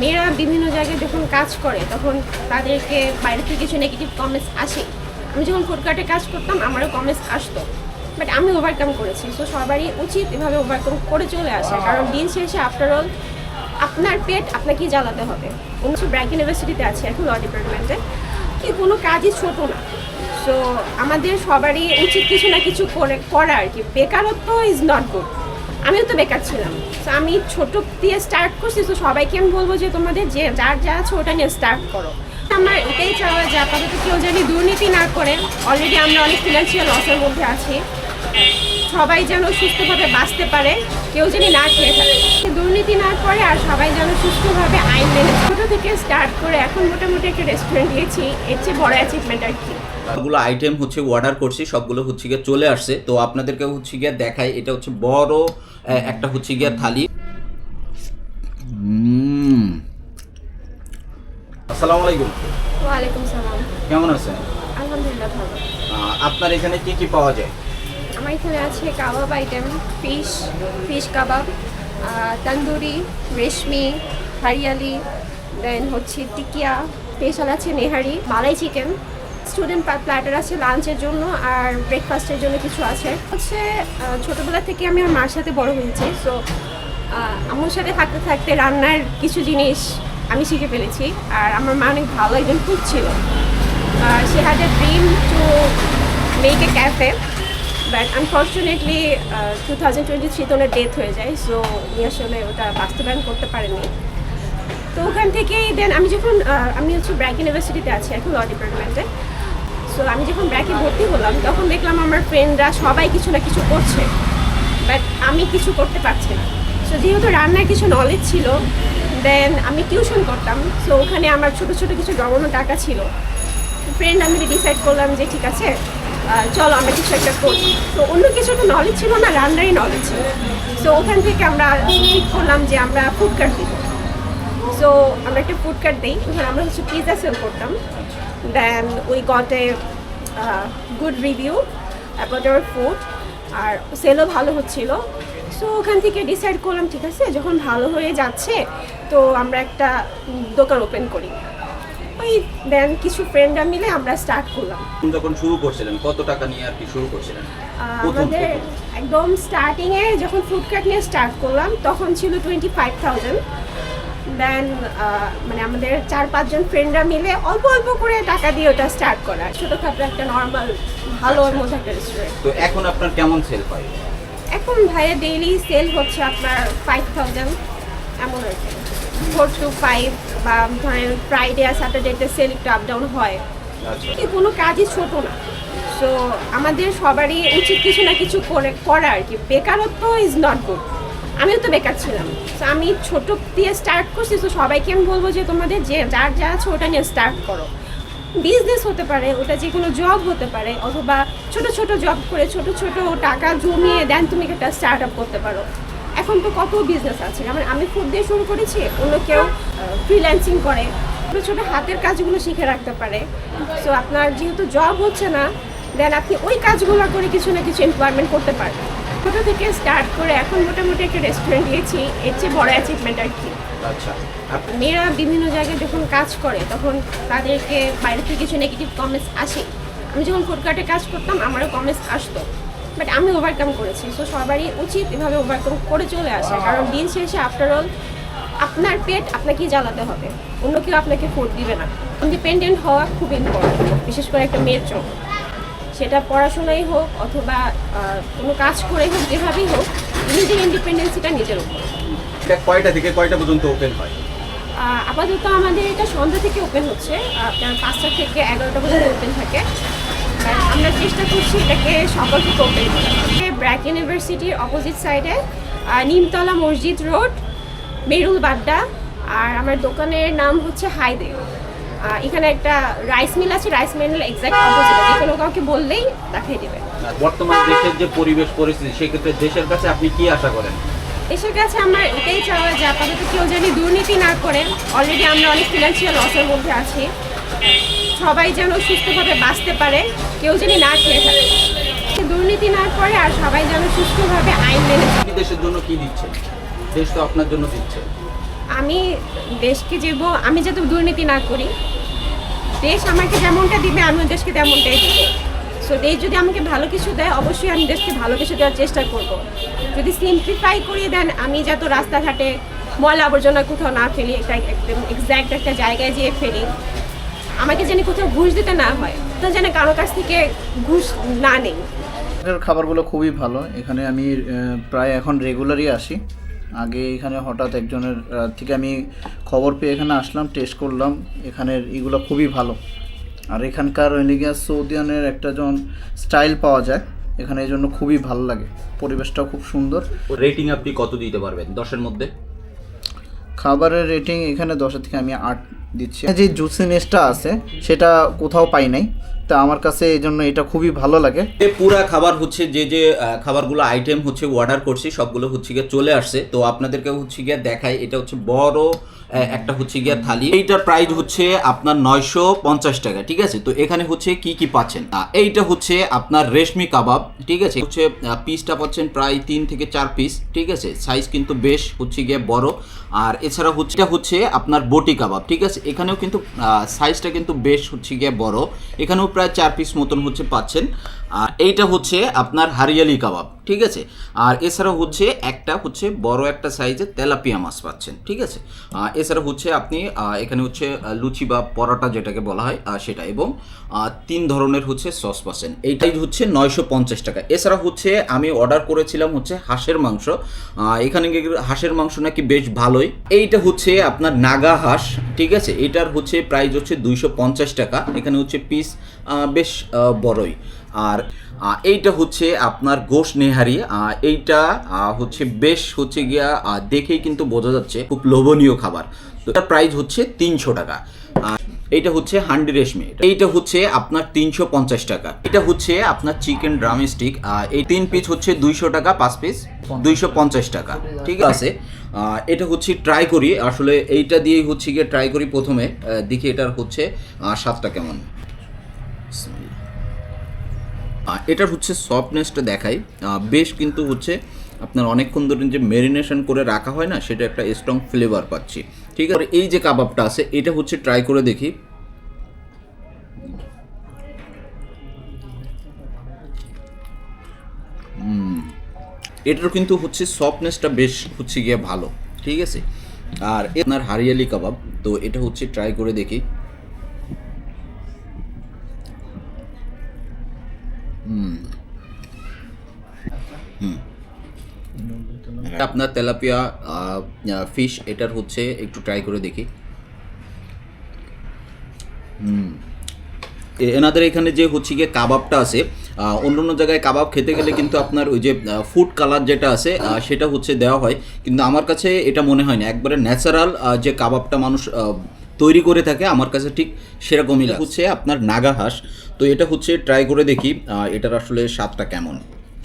মেয়েরা বিভিন্ন জায়গায় যখন কাজ করে তখন তাদেরকে বাইরে থেকে কিছু নেগেটিভ কমেন্টস আসে। আমি যখন ফুডকার্টে কাজ করতাম আমারও কমেন্টস আসতো। বাট আমি ওভারকাম করেছি। সো সবারই উচিত এভাবে ওভারকাম করে চলে আসা। কারণ দিন শেষে আফটার অল আপনার পেট আপনাকেই জ্বালাতে হবে। উনিশশো ব্র্যাক ইউনিভার্সিটিতে আছে এখন ল ডিপার্টমেন্টে কি কোনো কাজই ছোট না। সো আমাদের সবারই উচিত কিছু না কিছু করে করা আর কি। বেকারত্ব ইজ নট গুড আমিও তো বেকার ছিলাম। তো আমি ছোট দিয়ে স্টার্ট করছি, তো সবাইকে আমি বলব যে তোমাদের যে, যার যা আছে ওটা নিয়ে স্টার্ট করো। আমার এটাই চাওয়া যে আপাতত কেউ জানি দুর্নীতি না করে। অলরেডি আমরা অনেক ফিনান্সিয়াল লসের মধ্যে আছি। সবাই যেন সুস্থভাবে বাঁচতে পারে, কেউ যেন না খেয়ে থাকে। দুর্নীতি না করে আর সবাই যেন সুস্থভাবে আইন মেনে ছোটো থেকে স্টার্ট করে এখন মোটামুটি একটা রেস্টুরেন্ট দিয়েছি, এর চেয়ে বড় অ্যাচিভমেন্ট আর কি। সবগুলো আইটেম হচ্ছে অর্ডার করছি সবগুলো হচ্ছে গিয়ে চলে আসছে। তো আপনাদেরকে হচ্ছে গিয়ে দেখাই এটা হচ্ছে বড় একটা হচ্ছে গিয়ে থালি। আসসালামু আলাইকুম। ওয়ালাইকুম সালাম। কেমন আছেন? আলহামদুলিল্লাহ ভালো। আপনার এখানে কি কি পাওয়া যায়? আমার এখানে আছে kebab item fish fish kebab tandoori reshmi hariyali then হচ্ছে টিকিয়া স্পেশাল আছে nihari malai chicken student platter আছে লাঞ্চের জন্য আর ব্রেকফাস্টের জন্য কিছু আছে। হচ্ছে ছোটোবেলা থেকে আমি আমার মার সাথে বড় হয়েছি সো আমার সাথে থাকতে থাকতে রান্নার কিছু জিনিস আমি শিখে ফেলেছি আর আমার মা অনেক ভালো একজন কুক ছিল। সে had a dream to make a cafe but unfortunately two thousand twenty থ্রিতে ওনার ডেথ হয়ে যায় সো উনি আসলে ওটা বাস্তবায়ন করতে পারেননি। তো ওখান থেকেই দেন আমি যখন আমি হচ্ছে ব্র্যাক ইউনিভার্সিটিতে আছি এখন ল ডিপার্টমেন্টে সো আমি যখন ব্র্যাকে ভর্তি হলাম, তখন দেখলাম আমার ফ্রেন্ডরা সবাই কিছু না কিছু করছে বাট আমি কিছু করতে পারছি না। সো যেহেতু রান্নার কিছু নলেজ ছিল দেন আমি টিউশন করতাম সো ওখানে আমার ছোটো ছোটো কিছু জমানো টাকা ছিল। ফ্রেন্ড আমি ডিসাইড করলাম যে, ঠিক আছে চলো আমরা কিছু একটা করি। তো অন্য কিছু তো নলেজ ছিল না, রান্নারই নলেজ ছিল। সো ওখান থেকে আমরা ঠিক করলাম যে, আমরা ফুড কার্ট দিব। সো আমরা একটা ফুড কার্ট দিই, ওখানে আমরা হচ্ছে পিৎজা সেল করতাম। Then we got a good review about our food আর সেলও ভালো হচ্ছিল। সো ওখান থেকে ডিসাইড করলাম ঠিক আছে যখন ভালো হয়ে যাচ্ছে তো আমরা একটা দোকান ওপেন করি। ওই দেন কিছু ফ্রেন্ডরা মিলে আমরা স্টার্ট করলাম। যখন শুরু করছিলেন কত টাকা নিয়ে আর কি শুরু করছিলেন আমাদের একদম স্টার্টিংয়ে যখন ফুড কার্ট নিয়ে স্টার্ট করলাম তখন ছিল টোয়েন্টি ফাইভ থাউজেন্ড দেন মানে আমাদের চার পাঁচজন ফ্রেন্ডরা মিলে অল্প অল্প করে টাকা দিয়ে ওটা স্টার্ট করা। ছোটোখাটো একটা নর্মাল ভালো ওর মধ্যে একটা রেস্টুরেন্ট তো এখন আপনার কেমন সেল হয়? এখন ভাইয়া ডেইলি সেল হচ্ছে আপনার ফাইভ থাউজেন্ড এমন আর কি। ফোর টু ফাইভ বা ধরেন ফ্রাইডে আর স্যাটারডেতে সেল একটু আপ ডাউন হয়। আচ্ছা। কি কোনো কাজই ছোট না। সো আমাদের সবারই উচিত কিছু না কিছু করে করা আর কি। বেকারত্ব ইজ নট গুড আমিও তো বেকার ছিলাম। তো আমি ছোট দিয়ে স্টার্ট করছি তো সবাইকে আমি বলব যে তোমাদের যে, যার যা আছে ওটা নিয়ে স্টার্ট করো। বিজনেস হতে পারে, ওটা যে কোনো জব হতে পারে, অথবা ছোট ছোট জব করে ছোট ছোট টাকা জমিয়ে দেন তুমি একটা স্টার্ট আপ করতে পারো। এখন তো কত বিজনেস আছে? যেমন আমি ফুড দিয়ে শুরু করেছি, অন্য কেউ ফ্রিল্যান্সিং করে। ছোটো ছোটো হাতের কাজগুলো শিখে রাখতে পারে। সো আপনার যেহেতু জব হচ্ছে না দেন আপনি ওই কাজগুলো করে কিছু না কিছু এমপ্লয়মেন্ট করতে পারবেন। ছোটো থেকে স্টার্ট করে এখন মোটামুটি একটা রেস্টুরেন্ট দিয়েছি। এর চেয়ে বড় অ্যাচিভমেন্ট আর কি। আচ্ছা। মেয়েরা বিভিন্ন জায়গায় যখন কাজ করে তখন তাদেরকে বাইরে থেকে কিছু নেগেটিভ কমেন্টস আসে। আমি যখন ফুডকার্টে কাজ করতাম আমারও কমেন্টস আসতো। বাট আমি ওভারকাম করেছি। সো সবারই উচিত এভাবে ওভারকাম করে চলে আসা। কারণ দিন শেষে আফটার অল আপনার পেট আপনাকেই জ্বালাতে হবে। অন্য কেউ আপনাকে ফুড দিবে না। ইন্ডিপেন্ডেন্ট হওয়া খুব ইম্পর্টেন্ট বিশেষ করে একটা মেয়ের জন্য। সেটা পড়াশোনাই হোক অথবা কোনো কাজ করেই হোক যেভাবেই হোক নিজের ইন্ডিপেন্ডেন্সিটা নিজের উপর। এটা কয়টা থেকে কয়টা পর্যন্ত ওপেন হয়? আপাতত আমাদের এটা সন্ধ্যা থেকে ওপেন হচ্ছে আপনার পাঁচটা থেকে এগারোটা পর্যন্ত ওপেন থাকে। আমরা চেষ্টা করছি এটাকে সকাল থেকে ওপেন করার। ব্র্যাক ইউনিভার্সিটির অপোজিট সাইডে নিমতলা মসজিদ রোড মেরুল বাড্ডা আর আমার দোকানের নাম হচ্ছে হাইদে আহ, এখানে একটা রাইস মিল আছে রাইস মিল এক্সাক্ট অপোজিটে যে কোনো কাউকে বললেই দেখাই দেবে। বর্তমান দেশের যে পরিবেশ পরিস্থিতি সেক্ষেত্রে দেশের কাছে আপনি কি আশা করেন? দেশের কাছে আমার এটাই চাওয়া যে আপাতত কেউ জানি দুর্নীতি না করে অলরেডি আমরা অনেক ফিনান্সিয়াল লসের মধ্যে আছি সবাই যেন সুস্থভাবে বাঁচতে পারে কেউ যেন না খেয়ে থাকে। দুর্নীতি না করে আর সবাই যেন সুস্থভাবে আইন মেনে দেশের জন্য কি দিচ্ছেন? দেশ তো আপনার জন্য দিচ্ছে। আমি দেশকে যাব আমি যাতে দুর্নীতি না করি দেশ আমাকে যেমনটা দিবে আমি দেশকে তেমনটাই দিব। সো দেশ যদি আমাকে ভালো কিছু দেয়, অবশ্যই আমি দেশকে ভালো কিছু দেওয়ার চেষ্টা করব। যদি সিম্পলিফাই করিয়ে দেন, আমি যত রাস্তাঘাটে ময়লা আবর্জনা কোথাও না ফেলি, একটা একদম এক্স্যাক্ট একটা জায়গায় যেয়ে ফেলি, আমাকে যেন কোথাও ঘুষ দিতে না হয় তো যেন কারও কাছ থেকে ঘুষ না নেই। খাবারগুলো খুবই ভালো। এখানে আমি প্রায় এখন রেগুলারই আসি। আগে এখানে হঠাৎ একজনের থেকে আমি খবর পেয়ে এখানে আসলাম টেস্ট করলাম। এখানের এগুলো খুবই ভালো। আর এখানকার লিগিয়া সৌদিয়ানের একটা যখন স্টাইল পাওয়া যায় এখানে এই জন্য খুবই ভালো লাগে। পরিবেশটাও খুব সুন্দর। রেটিং আপনি কত দিতে পারবেন? দশের মধ্যে? খাবারের রেটিং এখানে দশের থেকে আমি আট দিচ্ছি। যে জুসিনেসটা আছে, সেটা কোথাও পাই নাই। তা আমার কাছে এই জন্য এটা খুবই ভালো লাগে। যে পুরা খাবার হচ্ছে, যে যে খাবারগুলো আইটেম হচ্ছে অর্ডার করছি, সবগুলো হচ্ছে গিয়ে চলে আসছে। তো আপনাদেরকে হচ্ছে গিয়ে দেখাই, এটা হচ্ছে বড় একটা হচ্ছে গিয়ে থালি। এইটার প্রাইস হচ্ছে আপনার নয়শো পঞ্চাশ টাকা, ঠিক আছে? তো এখানে হচ্ছে কি কি পাচ্ছেন? এইটা হচ্ছে আপনার রেশমি কাবাব, ঠিক আছে? হচ্ছে পিসটা পাচ্ছেন প্রায় তিন থেকে চার পিস ঠিক আছে? সাইজ কিন্তু বেশ হচ্ছে গিয়ে বড়। আর এছাড়া হচ্ছে হচ্ছে আপনার বটি কাবাব, ঠিক আছে? এখানেও কিন্তু সাইজটা কিন্তু বেশ হচ্ছে গিয়ে বড়। এখানেও প্রায় চার পিস মতন হচ্ছে পাচ্ছেন। আর এইটা হচ্ছে আপনার হারিয়ালি কাবাব ঠিক আছে? আর এছাড়া হচ্ছে একটা হচ্ছে বড় একটা সাইজে তেলাপিয়া মাছ পাচ্ছেন, ঠিক আছে? এছাড়া হচ্ছে আপনি এখানে হচ্ছে লুচি বা পরোটা যেটাকে বলা হয় সেটা এবং তিন ধরনের হচ্ছে সস পাচ্ছেন। এইটাই হচ্ছে নয়শো পঞ্চাশ টাকা। এছাড়া হচ্ছে আমি অর্ডার করেছিলাম হচ্ছে হাঁসের মাংস। এখানে হাঁসের মাংস নাকি বেশ ভালোই। এইটা হচ্ছে আপনার নাগা হাঁস, ঠিক আছে? এটার হচ্ছে প্রাইস হচ্ছে দুইশো পঞ্চাশ টাকা। এখানে হচ্ছে পিস বেশ বড়ই। আর এইটা হচ্ছে আপনার গোশ নেহারি। এইটা হচ্ছে বেশ হচ্ছে গিয়া দেখেই কিন্তু বোঝা যাচ্ছে খুব লোভনীয় খাবার। তো এটার প্রাইস হচ্ছে তিনশো টাকা। এইটা হচ্ছে হান্ডি রেশমি। এইটা হচ্ছে আপনার তিনশো পঞ্চাশ টাকা। এটা হচ্ছে আপনার চিকেন ড্রাম স্টিক। এই তিন পিস হচ্ছে দুইশো টাকা, পাঁচ পিস দুইশো পঞ্চাশ টাকা। ঠিক আছে? এটা হচ্ছে ট্রাই করি। আসলে এইটা দিয়েই হচ্ছে গিয়ে ট্রাই করি প্রথমে। দেখি এটার হচ্ছে স্বাদটা কেমন। এটার হচ্ছে সফটনেসটা দেখাই। বেশ কিন্তু হচ্ছে আপনার অনেকক্ষণ ধরে যে মেরিনেশন করে রাখা হয় না, সেটা একটা স্ট্রং ফ্লেভার পাচ্ছি। ঠিক আছে? এই যে কাবাবটা আছে, এটা হচ্ছে ট্রাই করে দেখি। এটার কিন্তু হচ্ছে সফটনেসটা বেশ হচ্ছে গিয়ে ভালো। ঠিক আছে? আর আপনার হারিয়ালি কাবাব, তো এটা হচ্ছে ট্রাই করে দেখি। আপনার তেলাপিয়া ফিশ এটার হচ্ছে একটু ট্রাই করে দেখি। হুম। এনাদের এখানে যে হচ্ছে গিয়ে কাবাবটা আছে অন্য অন্য জায়গায় কাবাব খেতে গেলে কিন্তু আপনার ওই যে ফুড কালার যেটা আছে সেটা হচ্ছে দেওয়া হয়। কিন্তু আমার কাছে এটা মনে হয় না একবারে ন্যাচারাল যে কাবাবটা মানুষ তৈরি করে থাকে আমার কাছে ঠিক সেরকমই। হচ্ছে আপনার নাগা হাঁস তো এটা হচ্ছে ট্রাই করে দেখি এটার আসলে স্বাদটা কেমন।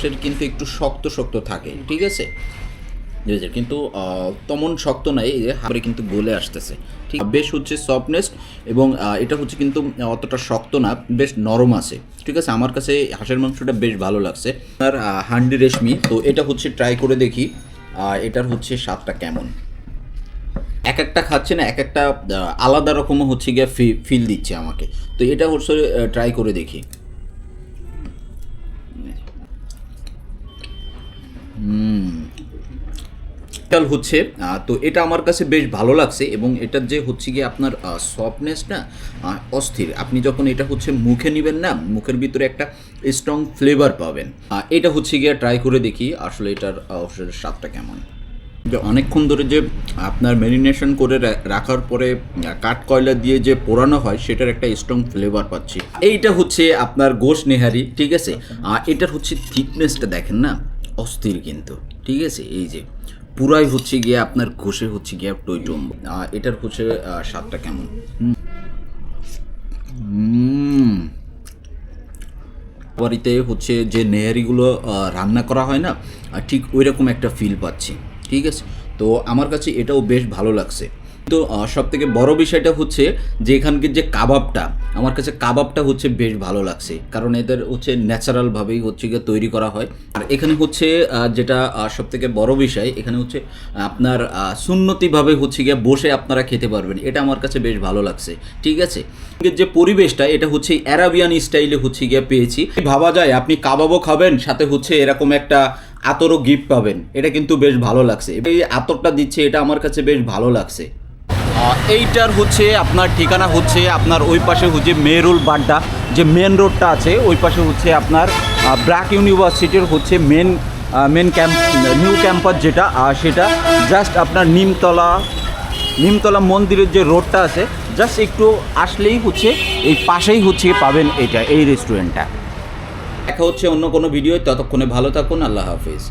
সেটা কিন্তু একটু শক্ত শক্ত থাকে ঠিক আছে? বুঝেছে কিন্তু তেমন শক্ত নাই, এই যে হাড়ে কিন্তু গলে আসতেছে। ঠিক, বেশ হচ্ছে সফটনেস এবং এটা হচ্ছে কিন্তু অতটা শক্ত না, বেশ নরম আছে। ঠিক আছে, আমার কাছে হাঁসের মাংসটা বেশ ভালো লাগছে। আর হান্ডি রেশমি, তো এটা হচ্ছে ট্রাই করে দেখি এটার হচ্ছে স্বাদটা কেমন। এক একটা খাচ্ছে না, এক একটা আলাদা রকম হচ্ছে গিয়ে ফিল দিচ্ছে আমাকে। তো এটা হচ্ছে ট্রাই করে দেখি। হুম। টাল হচ্ছে তো এটা আমার কাছে বেশ ভালো লাগছে এবং এটার যে হচ্ছে গিয়ে আপনার সফটনেস না অস্থির। আপনি যখন এটা হচ্ছে মুখে নেবেন না, মুখের ভিতরে একটা স্ট্রং ফ্লেভার পাবেন। এটা হচ্ছে গিয়ে ট্রাই করে দেখি আসলে এটার স্বাদটা কেমন। যে অনেকক্ষণ ধরে যে আপনার ম্যারিনেশন করে রাখার পরে কাঠ কয়লা দিয়ে যে পোড়ানো হয়, সেটার একটা স্ট্রং ফ্লেভার পাচ্ছি। এইটা হচ্ছে আপনার গোশ নেহারি, ঠিক আছে? আর এটার হচ্ছে থিকনেসটা দেখেন না, অস্থির কিন্তু, ঠিক আছে? এই যে পুরাই হচ্ছে গিয়ে আপনার ঘষে হচ্ছে গিয়ে টই টম এটার হচ্ছে স্বাদটা কেমন? বাড়িতে হচ্ছে যে নেহারিগুলো রান্না করা হয় না ঠিক ওই রকম একটা ফিল পাচ্ছি। ঠিক আছে? তো আমার কাছে এটাও বেশ ভালো লাগছে। তো সব থেকে বড় বিষয়টা হচ্ছে যে এখানকার যে কাবাবটা, আমার কাছে কাবাবটা হচ্ছে বেশ ভালো লাগছে। কারণ এদের হচ্ছে ন্যাচারালভাবেই হচ্ছে গিয়ে তৈরি করা হয়। আর এখানে হচ্ছে যেটা সব থেকে বড় বিষয়, এখানে হচ্ছে আপনার সুন্নতিভাবে হচ্ছে গিয়ে বসে আপনারা খেতে পারবেন। এটা আমার কাছে বেশ ভালো লাগছে। ঠিক আছে? যে পরিবেশটা, এটা হচ্ছে অ্যারাবিয়ান স্টাইলে হচ্ছে গিয়ে পেয়েছি। ভাবা যায়, আপনি কাবাবও খাবেন, সাথে হচ্ছে এরকম একটা আতরও গিফট পাবেন। এটা কিন্তু বেশ ভালো লাগছে। এই আতরটা দিচ্ছে, এটা আমার কাছে বেশ ভালো লাগছে। এইটার হচ্ছে আপনার ঠিকানা হচ্ছে আপনার ওই পাশে হচ্ছে মেরুল বাড্ডা, যে মেন রোডটা আছে, ওই পাশে হচ্ছে আপনার ব্র্যাক ইউনিভার্সিটির হচ্ছে main main camp new campus যেটা, আর সেটা জাস্ট আপনার নিমতলা নিমতলা মন্দিরের যে রোডটা আছে জাস্ট একটু আসলেই হচ্ছে, এই পাশেই হচ্ছে পাবেন এটা, এই রেস্টুরেন্টটা দেখা হচ্ছে অন্য কোনো ভিডিও ততক্ষণে ভালো থাকুন, আল্লাহ হাফিজ।